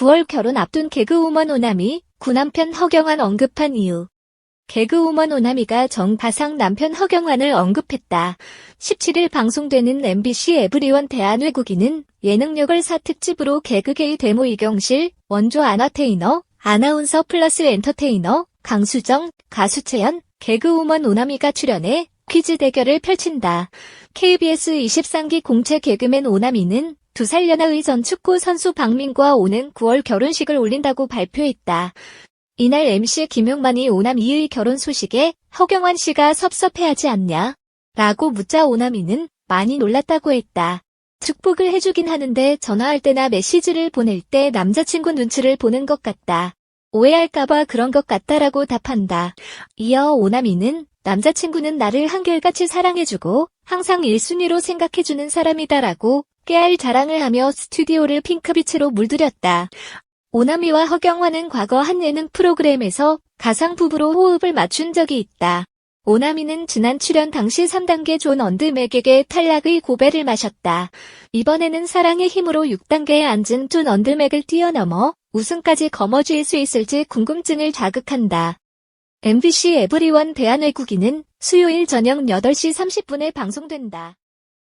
9월 결혼 앞둔 개그우먼 오나미, 구남편 허경환 언급한 이유. 개그우먼 오나미가 정가상 남편 허경환을 언급했다. 17일 방송되는 MBC 에브리원 대한외국인은 예능력을 사특집으로 개그계의 데모 이경실, 원조 아나테이너, 아나운서 플러스 엔터테이너, 강수정, 가수 채연, 개그우먼 오나미가 출연해 퀴즈 대결을 펼친다. KBS 23기 공채 개그맨 오나미는 두 살 연하의 전 축구 선수 박민과 오는 9월 결혼식을 올린다고 발표했다. 이날 MC 김용만이 오나미의 결혼 소식에 허경환 씨가 섭섭해하지 않냐? 라고 묻자 오나미는 많이 놀랐다고 했다. 축복을 해주긴 하는데 전화할 때나 메시지를 보낼 때 남자친구 눈치를 보는 것 같다. 오해할까봐 그런 것 같다라고 답한다. 이어 오나미는 남자친구는 나를 한결같이 사랑해주고 항상 1순위로 생각해주는 사람이다라고 깨알 자랑을 하며 스튜디오를 핑크빛으로 물들였다. 오나미와 허경환은 과거 한 예능 프로그램에서 가상 부부로 호흡을 맞춘 적이 있다. 오나미는 지난 출연 당시 3단계 존 언드맥에게 탈락의 고배를 마셨다. 이번에는 사랑의 힘으로 6단계에 앉은 존 언드맥을 뛰어넘어 우승까지 거머쥘 수 있을지 궁금증을 자극한다. MBC 에브리원 대한외국인은 수요일 저녁 8시 30분에 방송된다.